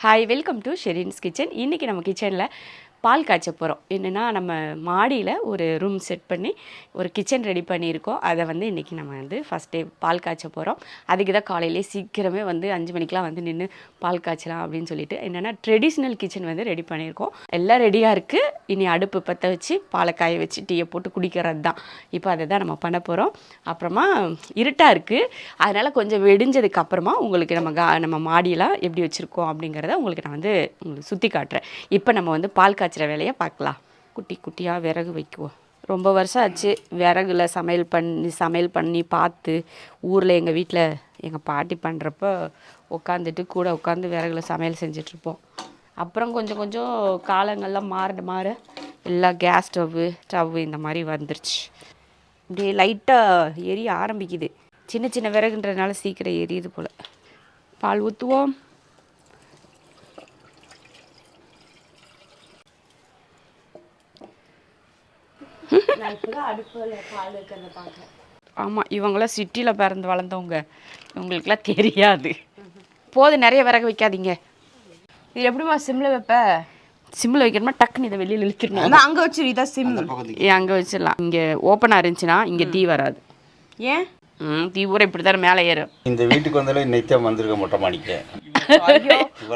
Hi welcome to Sherin's kitchen இன்றைக்கி நம்ம கிச்சனில் பால் காய்ச்ச போகிறோம் என்னென்னா நம்ம மாடியில் ஒரு ரூம் செட் பண்ணி ஒரு கிச்சன் ரெடி பண்ணியிருக்கோம். அதை வந்து இன்றைக்கி நம்ம வந்து ஃபஸ்ட் டே பால் காய்ச்ச போகிறோம் அதுக்கு தான் காலையிலே சீக்கிரமே வந்து அஞ்சு மணிக்கெலாம் வந்து நின்று பால் காய்ச்சலாம் அப்படின்னு சொல்லிட்டு என்னென்னா ட்ரெடிஷ்னல் கிச்சன் வந்து ரெடி பண்ணியிருக்கோம். எல்லாம் ரெடியாக இருக்குது இனி அடுப்பு பற்ற வச்சு பாலை காய வச்சு டீயை போட்டு குடிக்கிறது தான். இப்போ அதை தான் நம்ம பண்ண போகிறோம் அப்புறமா இருட்டாக இருக்குது அதனால் கொஞ்சம் வெடிஞ்சதுக்கு அப்புறமா உங்களுக்கு நம்ம கா நம்ம மாடியெல்லாம் எப்படி வச்சுருக்கோம் அப்படிங்கிறத உங்களுக்கு நான் வந்து உங்களுக்கு சுற்றி காட்டுறேன். இப்போ நம்ம வந்து பால் காய்ச்சிற வேலையை பார்க்கலாம். குட்டி குட்டியாக விறகு வைக்குவோம். ரொம்ப வருஷம் ஆச்சு விறகுல சமையல் பண்ணி சமையல் பண்ணி பார்த்து ஊரில் எங்கள் வீட்டில் எங்கள் பாட்டி பண்ணுறப்ப உட்காந்துட்டு கூட உட்காந்து விறகுல சமையல் செஞ்சிட்ருப்போம். அப்புறம் கொஞ்சம் கொஞ்சம் காலங்கள்லாம் மாற மாற எல்லாம் கேஸ் ஸ்டவ்வு ஸ்டவ்வு இந்த மாதிரி வந்துருச்சு. அப்படியே லைட்டாக எரிய ஆரம்பிக்குது. சின்ன சின்ன விறகுன்றதுனால சீக்கிரம் எரியுது போல். பால் ஊற்றுவோம் ஆமாம் இவங்களாம் சிட்டியில் பிறந்து வளர்ந்தவங்க. இவங்களுக்குலாம் தெரியாது. போதும் நிறைய விறகு வைக்காதீங்க. இது எப்படிமா சிம்ல வைப்ப? சிம்மில் வைக்கணுமா டக்குன்னு இதை வெளியில் இழுத்துடணும். அங்க வச்சிரு இதான் சிம். ஏன் அங்கே வச்சிடலாம். இங்கே ஓப்பனாக இருந்துச்சுன்னா இங்கே தீ வராது. ஏன்? ம் தீ ஊரை இப்படி தான் மேலே ஏறும். இந்த வீட்டுக்கு வந்தாலும் இன்னைக்கு வந்திருக்க மொட்டை மாடிக்க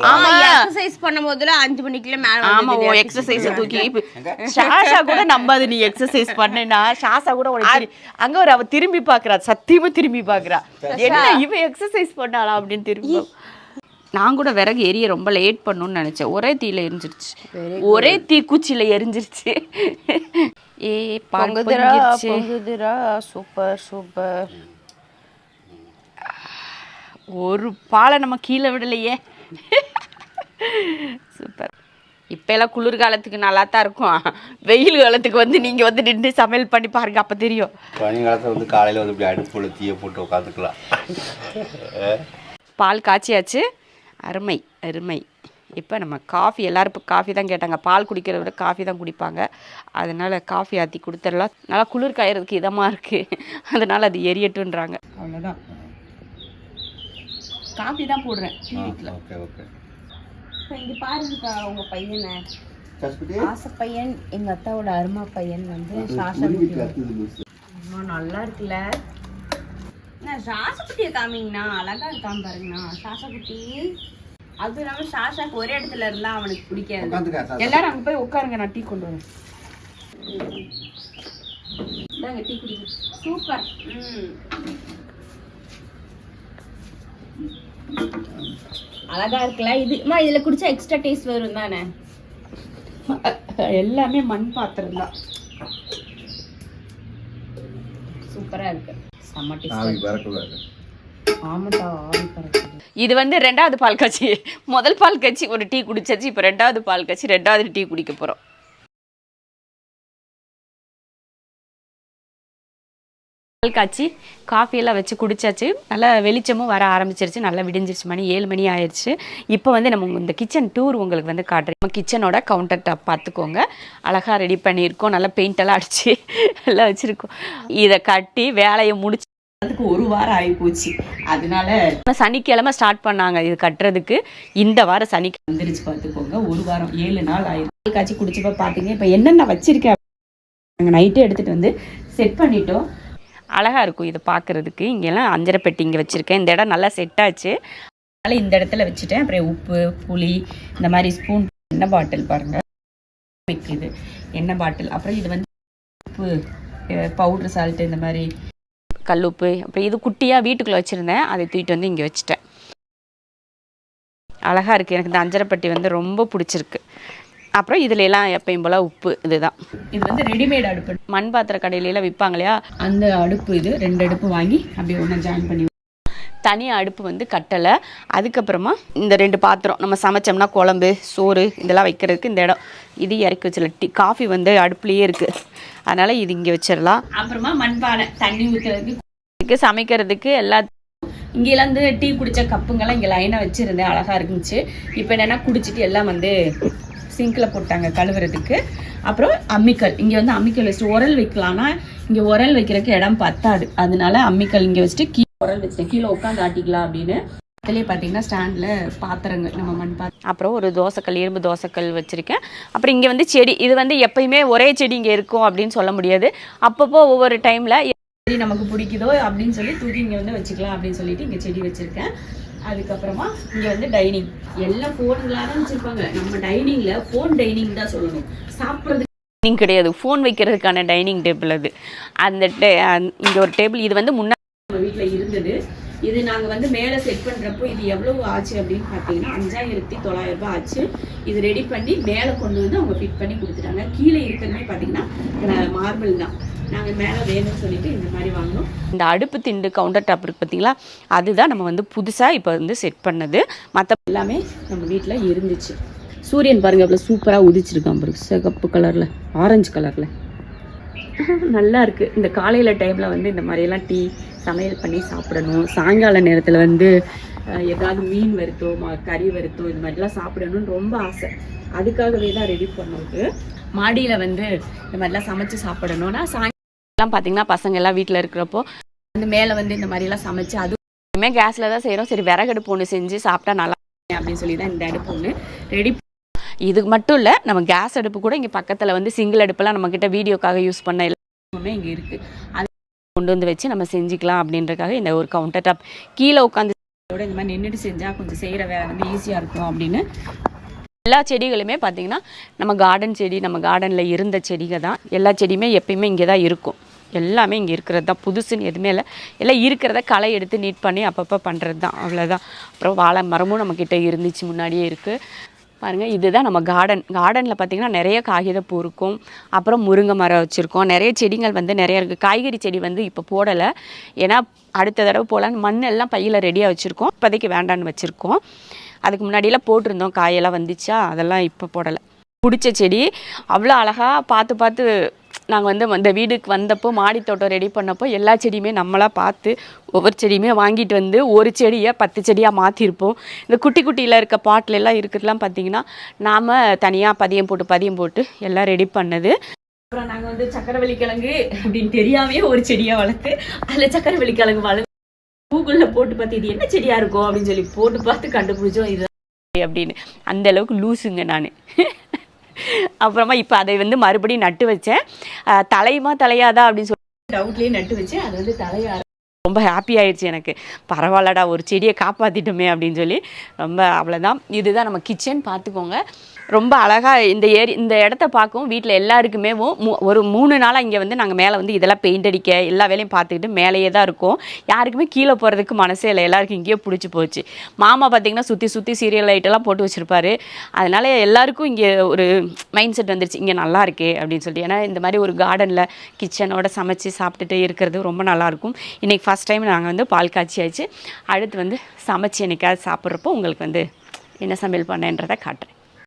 ஆமா. எக்ஸசைஸ் பண்ணும்போதுல அஞ்சு மணிக்குள்ள மேல ஆமா ஓ எக்ஸசைஸ் தூக்கி ஷாஷா கூட நம்பாது நீ எக்ஸசைஸ் பண்ணேன்னா ஷாஷா கூட உனக்கு அங்க ஒரு அவ திரும்பி பாக்குறா சத்தியமா திரும்பி பாக்குறா. என்ன இவ எக்ஸசைஸ் பண்ணாளா அப்படின்னு திரும்பி நான் கூட விறகு எரிய ரொம்ப லேட் பண்ணணும்னு நினைச்சேன். ஒரே தீயில எரிஞ்சிருச்சு. ஒரே தீ குச்சியில எரிஞ்சிருச்சு. ஏ. பொங்குதுரா சூப்பர் சூப்பர் ஒரு பாலை நம்ம கீழே விடலையே. சூப்பர். இப்போ எல்லாம் குளிர்காலத்துக்கு நல்லா தான் இருக்கும். வெயில் காலத்துக்கு வந்து நீங்கள் வந்து நின்று சமையல் பண்ணி பாருங்க அப்போ தெரியும். பனி காலத்தில் வந்து காலையில் வந்து இப்படி அடுப்புல தீயை போட்டு உட்காந்துக்கலாம் பால் காய்ச்சியாச்சு. அருமை அருமை. இப்போ நம்ம காஃபி எல்லாரும் இப்போ காஃபி தான் கேட்டாங்க. பால் குடிக்கிறத விட காஃபி தான் குடிப்பாங்க. அதனால் காஃபி ஆற்றி கொடுத்துடலாம். நல்லா குளிர் காயறதுக்கு இதமாக இருக்குது அதனால் அது எரியட்டுன்றாங்க. அவ்வளோதான் காஃபி தான் போடுறேன் வீட்டில் ஓகே ஓகே இங்க பாருங்கக்கா உங்க பையனை. ஆசை பையன் எங்க அத்தாவோட அருமா பையன் வந்து நல்லா இருக்குல்ல? சாசக்குட்டியை காமிங்கண்ணா. அழகா இருக்கான் பாருங்கண்ணா. சாசக்குட்டி அது இல்லாம சாசாக்கு ஒரே இடத்துல இருந்தா அவனுக்கு பிடிக்காது. எல்லாரும் அங்கே போய் உட்காருங்க நான் டீ கொண்டு வரேன். டீ குடிங்க. சூப்பர். ம். அழகா இருக்குல்ல? இது அம்மா இதுல குடிச்சா எக்ஸ்ட்ரா டேஸ்ட் வரும் தானே? எல்லாமே மண் பாத்திரம் தான். சூப்பரா இருக்கு. செம்ம ஆவி டேஸ்ட் பறக்கூடாது ஆமாட்டா ஆவி பறக்குது. இது வந்து ரெண்டாவது பால் காய்ச்சி முதல் பால் காய்ச்சி ஒரு டீ குடிச்சாச்சு இப்போ ரெண்டாவது பால் காய்ச்சி ரெண்டாவது டீ குடிக்க போகிறோம் பால் காய்ச்சி காஃபியெல்லாம் வச்சு குடிச்சாச்சு. நல்லா வெளிச்சமும் வர ஆரம்பிச்சிருச்சு. நல்லா விடிஞ்சிருச்சு மணி. ஏழு மணி ஆயிடுச்சு இப்போ வந்து நம்ம இந்த கிச்சன் டூர் உங்களுக்கு வந்து காட்டுறேன். நம்ம கிச்சனோட கவுண்டர் டாப் பார்த்துக்கோங்க. அழகாக ரெடி பண்ணியிருக்கோம். நல்லா பெயிண்டெல்லாம் அடித்து நல்லா எல்லாம் வச்சுருக்கோம். இதை கட்டி வேலையை முடிச்சு அதுக்கு ஒரு வாரம் ஆகி போச்சு. அதனால சனிக்கிழமை ஸ்டார்ட் பண்ணாங்க இது கட்டுறதுக்கு. இந்த வாரம் சனிக்கிழமை வந்துருச்சு பார்த்துக்கோங்க. ஒரு வாரம் ஏழு நாள் ஆயிடுச்சு காய்ச்சி குடிச்சப்ப பார்த்தீங்க. இப்போ என்னென்ன வச்சிருக்கேன்? நாங்கள் நைட்டே எடுத்துகிட்டு வந்து செட் பண்ணிட்டோம். அழகாக இருக்கும் இதை பார்க்குறதுக்கு. இங்கெல்லாம் அஞ்சரை பெட்டி இங்கே வச்சுருக்கேன். இந்த இடம் நல்லா செட் ஆச்சு. அதனால் இந்த இடத்துல வச்சுட்டேன். அப்புறம் உப்பு புளி இந்த மாதிரி ஸ்பூன் எண்ணெய் பாட்டில் பாருங்கள் இது. எண்ணெய் பாட்டில். அப்புறம் இது வந்து உப்பு பவுட்ரு சால்ட்டு இந்த மாதிரி கல்லுப்பு அப்புறம் இது குட்டியாக வீட்டுக்குள்ளே வச்சுருந்தேன். அதை தூக்கிட்டு வந்து இங்கே வச்சுட்டேன். அழகாக இருக்குது எனக்கு இந்த அஞ்சரைப்பட்டி வந்து ரொம்ப பிடிச்சிருக்கு. அப்புறம் இதுல எல்லாம் எப்பயும் போல் உப்பு இதுதான். இது வந்து ரெடிமேட் அடுப்பு. மண் பாத்திர கடையிலலாம் விற்பாங்க இல்லையா? அந்த அடுப்பு இது ரெண்டு அடுப்பு வாங்கி அப்படியே ஒன்றா ஜாயின் பண்ணி தனி அடுப்பு வந்து கட்டலை. அதுக்கப்புறமா இந்த ரெண்டு பாத்திரம் நம்ம சமைச்சோம்னா குழம்பு சோறு இதெல்லாம் வைக்கிறதுக்கு இந்த இடம். இது இறக்கி வச்சிடலாம். டீ காஃபி வந்து அடுப்புலேயே இருக்குது அதனால் இது இங்கே வச்சிடலாம். அப்புறமா மண்பானை தண்ணி ஊற்றுறதுக்கு சமைக்கிறதுக்கு எல்லா இங்கெல்லாம் வந்து டீ குடிச்ச கப்புங்கெல்லாம் இங்கே லைனாக வச்சுருந்தேன். அழகாக இருந்துச்சு. இப்போ என்னென்னா குடிச்சிட்டு எல்லாம் வந்து சிங்கில் போட்டாங்க கழுவுறதுக்கு. அப்புறம் அம்மிக்கல். இங்கே வந்து அம்மிக்கல் வச்சுட்டு உரல் வைக்கலாம்னா இங்கே உரல் வைக்கிறதுக்கு இடம் பத்தாது. அதனால அம்மிக்கல் இங்கே வச்சுட்டு கீழே உரல் வச்சுட்டு கீழே உட்காந்து ஆட்டிக்கலாம் அப்படின்னு. அதுலேயே பார்த்தீங்கன்னா ஸ்டாண்டில் பாத்திரங்கள் நம்ம மண் பாத்திரம் அப்புறம் ஒரு தோசைக்கல் இரும்பு தோசைக்கல் வச்சுருக்கேன். அப்புறம் இங்கே வந்து செடி இது வந்து எப்பயுமே ஒரே செடி இங்கே இருக்கும் அப்படின்னு சொல்ல முடியாது. அப்பப்போ ஒவ்வொரு டைமில் செடி நமக்கு பிடிக்குதோ அப்படின்னு சொல்லி தூக்கி இங்கே வந்து வச்சுக்கலாம் அப்படின்னு சொல்லிட்டு இங்கே செடி வச்சுருக்கேன். அதுக்கப்புறமா இங்கே வந்து டைனிங் எல்லாம் ஃபோன்களாக தான் வச்சுருப்பாங்க. நம்ம டைனிங்கில் ஃபோன் டைனிங் தான் சொல்லணும். சாப்பிட்றதுக்கு டைனிங் கிடையாது. ஃபோன் வைக்கிறதுக்கான டைனிங் டேபிள் அது. அந்த டே இங்கே ஒரு டேபிள் இது வந்து முன்னாடி நம்ம வீட்டில் இருந்தது. இது நாங்கள் வந்து மேலே செட் பண்ணுறப்போ இது எவ்வளவு ஆச்சு அப்படின்னு பார்த்தீங்கன்னா அஞ்சாயிரத்தி தொள்ளாயிரம் ரூபாய் ஆச்சு. இது ரெடி பண்ணி மேலே கொண்டு வந்து அவங்க ஃபிட் பண்ணி கொடுத்துட்டாங்க. கீழே இருக்கிறதே பார்த்தீங்கன்னா மார்பிள் தான். நாங்கள் மேலே வேணும்னு சொல்லிட்டு இந்த மாதிரி வாங்கினோம். இந்த அடுப்பு திண்டு கவுண்டர் டாப் இருக்கு பார்த்தீங்களா அதுதான் நம்ம வந்து புதுசாக இப்போ வந்து செட் பண்ணது. மற்ற எல்லாமே நம்ம வீட்டில் இருந்துச்சு. சூரியன் பாருங்க அவ்வளோ சூப்பராக உதிச்சிருக்கான் பாருங்க. சிகப்பு கலரில் ஆரஞ்சு கலரில் நல்லா இருக்குது இந்த காலையில் டைமில் வந்து இந்த மாதிரியெல்லாம் டீ சமையல் பண்ணி சாப்பிடணும். சாயங்கால நேரத்தில் வந்து ஏதாவது மீன் வறுத்தோ ம- கறி வறுத்தோ இது மாதிரிலாம் சாப்பிடணும்னு ரொம்ப ஆசை. அதுக்காகவே தான் ரெடி பண்ணது மாடியில் வந்து இந்த மாதிரிலாம் சமைச்சு சாப்பிடணும்னா சாயங்காலம் பார்த்தீங்கன்னா பசங்க எல்லாம் வீட்டில் இருக்கிறப்போ அந்த மேலே வந்து இந்த மாதிரிலாம் சமைச்சு அதுவுமே கேஸில் தான் செய்கிறோம் சரி விறகடுப்பு ஒன்று செஞ்சு சாப்பிட்டா நல்லா அப்படின்னு சொல்லி தான் இந்த அடுப்பு ஒன்று ரெடி இது மட்டும் இல்லை நம்ம கேஸ் அடுப்பு கூட இங்கே பக்கத்தில் வந்து சிங்கிள் அடுப்பெல்லாம் நம்மக்கிட்ட வீடியோக்காக யூஸ் பண்ண எல்லாமே இங்கே இருக்குது அது கொண்டு வந்து வச்சு நம்ம செஞ்சுக்கலாம் அப்படின்றக்காக இந்த ஒரு கவுண்டர் டாப் கீழே உட்காந்து இந்த மாதிரி நின்றுட்டு செஞ்சால் கொஞ்சம் செய்கிற வேலை வந்து ஈஸியாக இருக்கும் அப்படின்னு. எல்லா செடிகளுமே பார்த்தீங்கன்னா நம்ம கார்டன் செடி நம்ம கார்டனில் இருந்த செடிகள் தான். எல்லா செடியுமே எப்பயுமே இங்கே தான் இருக்கும். எல்லாமே இங்கே இருக்கிறது தான். புதுசுன்னு எதுவுமே இல்லை. எல்லாம் இருக்கிறத களை எடுத்து நீட் பண்ணி அப்பப்போ பண்ணுறது தான். அவ்வளோதான் அப்புறம் வாழை மரமும் நம்மக்கிட்ட இருந்துச்சு முன்னாடியே இருக்குது பாருங்கள் இதுதான் நம்ம கார்டன் கார்டனில் பார்த்திங்கன்னா நிறைய காகிதப்பூ பூ இருக்கும். அப்புறம் முருங்கை மரம் வச்சுருக்கோம். நிறைய செடிகள் வந்து நிறைய இருக்குது காய்கறி செடி வந்து இப்போ போடலை. ஏன்னா அடுத்த தடவை போகலான்னு மண் எல்லாம் பையில் ரெடியாக வச்சுருக்கோம். இப்போதைக்கு வேண்டான்னு வச்சுருக்கோம். அதுக்கு முன்னாடியெல்லாம் போட்டிருந்தோம். காயெல்லாம் வந்துச்சா? அதெல்லாம் இப்போ போடலை. பிடிச்ச செடி அவ்வளோ அழகாக பார்த்து பார்த்து நாங்கள் வந்து அந்த வீடுக்கு வந்தப்போ மாடி தோட்டம் ரெடி பண்ணப்போ எல்லா செடியுமே நம்மளாக பார்த்து ஒவ்வொரு செடியுமே வாங்கிட்டு வந்து ஒரு செடியை பத்து செடியாக மாற்றிருப்போம் இந்த குட்டி குட்டியில் இருக்க பாட்டில் எல்லாம் இருக்கிறதுலாம் பார்த்தீங்கன்னா நாம் தனியாக பதியம் போட்டு பதியம் போட்டு எல்லாம் ரெடி பண்ணது. அப்புறம் நாங்கள் வந்து சக்கரவள்ளி கிழங்கு அப்படின்னு தெரியாமே ஒரு செடியாக வளர்த்து அதில் சக்கரவள்ளி கிழங்கு வளர்த்து கூகுளில் போட்டு பார்த்து இது என்ன செடியாக இருக்கும் அப்படின்னு சொல்லி போட்டு பார்த்து கண்டுபிடிச்சோம் இது அப்படின்னு. அந்த அளவுக்கு லூசுங்க நான். அப்புறமா இப்போ அதை வந்து மறுபடியும் நட்டு வச்சேன். தலையுமா தலையாதா அப்படின்னு சொல்லி டவுட்லேயே நட்டு வச்சேன். அது வந்து தலையா ரொம்ப ஹாப்பி ஆயிடுச்சு எனக்கு. பரவாயில்லடா ஒரு செடியை காப்பாற்றிட்டோமே அப்படின்னு சொல்லி ரொம்ப அவ்வளோதான் இதுதான் நம்ம கிச்சன் பார்த்துக்கோங்க. ரொம்ப அழகாக இந்த ஏரி இந்த இடத்த பார்க்கவும் வீட்டில் எல்லாருக்குமே மூ- ஒரு மூணு நாளாக இங்கே வந்து நாங்கள் மேலே வந்து இதெல்லாம் பெயிண்ட் அடிக்க எல்லா வேலையும் பார்த்துக்கிட்டு மேலேயே தான் இருக்கோம். யாருக்குமே கீழே போகிறதுக்கு மனசே இல்லை. எல்லாருக்கும் இங்கேயே பிடிச்சி போச்சு. மாமா பார்த்திங்கன்னா சுற்றி சுற்றி சீரியல் லைட்டெல்லாம் போட்டு வச்சுருப்பாரு. அதனால எல்லாருக்கும் இங்கே ஒரு மைண்ட் செட் வந்துருச்சு. இங்கே நல்லா இருக்கே அப்படின்னு சொல்லி ஏன்னா இந்த மாதிரி ஒரு கார்டனில் கிச்சனோட சமைச்சு சாப்பிட்டுட்டு இருக்கிறது ரொம்ப நல்லாயிருக்கும் இன்றைக்கி ஃபஸ்ட் டைம் நாங்கள் வந்து பால் காய்ச்சியாச்சு. அடுத்து வந்து சமைச்சு என்னைக்காவது சாப்பிட்றப்போ உங்களுக்கு வந்து என்ன சமையல் பண்ணேன்றதை காட்டுறேன்.